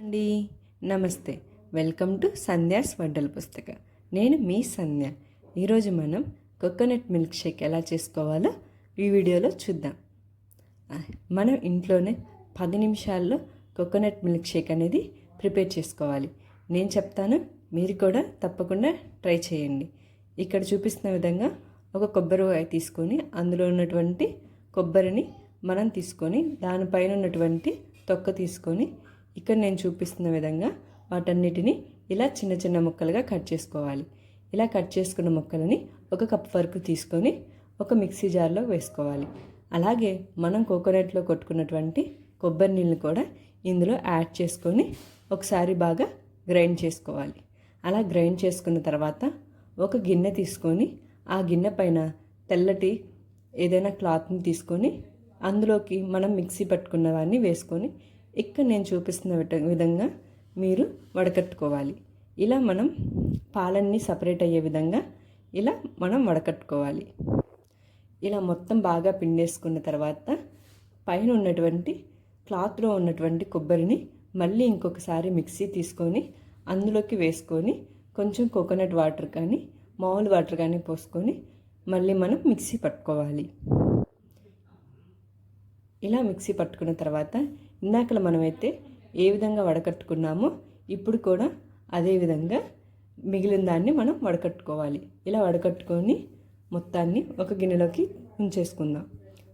అండి. నమస్తే. Welcome to Sandhya's వడ్డల పుస్తక. నేను మీ సంధ్య. ఈరోజు మనం కోకోనట్ మిల్క్ షేక్ ఎలా చేసుకోవాలో ఈ వీడియోలో చూద్దాం. మనం ఇంట్లోనే పది నిమిషాల్లో కోకోనట్ మిల్క్ షేక్ అనేది ప్రిపేర్ చేసుకోవాలి. నేను చెప్తాను మీరు కూడా తప్పకుండా ట్రై చేయండి. ఇక్కడ చూపిస్తున్న విధంగా ఒక కొబ్బరికాయ తీసుకొని అందులో ఉన్నటువంటి కొబ్బరిని మనం తీసుకొని దానిపైన ఉన్నటువంటి తొక్క తీసుకొని ఇక్కడ నేను చూపిస్తున్న విధంగా వాటన్నిటిని ఇలా చిన్న చిన్న ముక్కలుగా కట్ చేసుకోవాలి. ఇలా కట్ చేసుకున్న ముక్కలని ఒక కప్ వరకు తీసుకొని ఒక మిక్సీ జార్లో వేసుకోవాలి. అలాగే మనం కోకోనట్లో కొట్టుకున్నటువంటి కొబ్బరి నీళ్ళని కూడా ఇందులో యాడ్ చేసుకొని ఒకసారి బాగా గ్రైండ్ చేసుకోవాలి. అలా గ్రైండ్ చేసుకున్న తర్వాత ఒక గిన్నె తీసుకొని ఆ గిన్నె పైన తెల్లటి ఏదైనా క్లాత్ని తీసుకొని అందులోకి మనం మిక్సీ పట్టుకున్నవన్నీ వేసుకొని ఇక్కడ నేను చూపిస్తున్న విధంగా మీరు వడకట్టుకోవాలి. ఇలా మనం పాలన్నీ సపరేట్ అయ్యే విధంగా ఇలా మనం వడకట్టుకోవాలి. ఇలా మొత్తం బాగా పిండేసుకున్న తర్వాత పైన ఉన్నటువంటి క్లాత్లో ఉన్నటువంటి కొబ్బరిని మళ్ళీ ఇంకొకసారి మిక్సీ తీసుకొని అందులోకి వేసుకొని కొంచెం కోకోనట్ వాటర్ కానీ మామూలు వాటర్ కానీ పోసుకొని మళ్ళీ మనం మిక్సీ పట్టుకోవాలి. ఇలా మిక్సీ పట్టుకున్న తర్వాత ఇందాకలు మనమైతే ఏ విధంగా వడకట్టుకున్నామో ఇప్పుడు కూడా అదే విధంగా మిగిలిన దాన్ని మనం వడకట్టుకోవాలి. ఇలా వడకట్టుకొని మొత్తాన్ని ఒక గిన్నెలోకి ఉంచేసుకుందాం.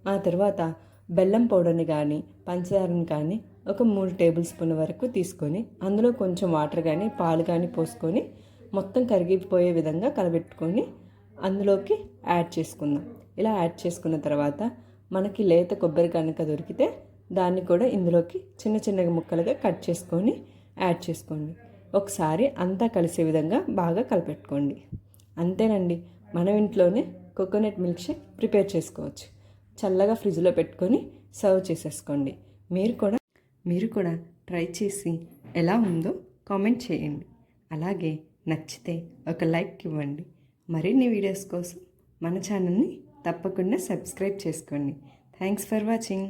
ఆ తర్వాత బెల్లం పౌడర్ని కానీ పంచదారని కానీ ఒక మూడు టేబుల్ స్పూన్ల వరకు తీసుకొని అందులో కొంచెం వాటర్ కానీ పాలు కానీ పోసుకొని మొత్తం కరిగిపోయే విధంగా కలబెట్టుకొని అందులోకి యాడ్ చేసుకుందాం. ఇలా యాడ్ చేసుకున్న తర్వాత మనకి లేత కొబ్బరి కనుక దొరికితే దాన్ని కూడా ఇందులోకి చిన్న చిన్న ముక్కలుగా కట్ చేసుకొని యాడ్ చేసుకోండి. ఒకసారి అంతా కలిసే విధంగా బాగా కలిపెట్టుకోండి. అంతేనండి మనం ఇంట్లోనే కోకోనట్ మిల్క్ షేక్ ప్రిపేర్ చేసుకోవచ్చు. చల్లగా ఫ్రిడ్జ్లో పెట్టుకొని సర్వ్ చేసేసుకోండి. మీరు కూడా మీరు కూడా ట్రై చేసి ఎలా ఉందో కామెంట్ చేయండి. అలాగే నచ్చితే ఒక లైక్ ఇవ్వండి. మరిన్ని వీడియోస్ కోసం మన ఛానల్ని తప్పకుండా సబ్స్క్రైబ్ చేసుకోండి. Thanks for watching.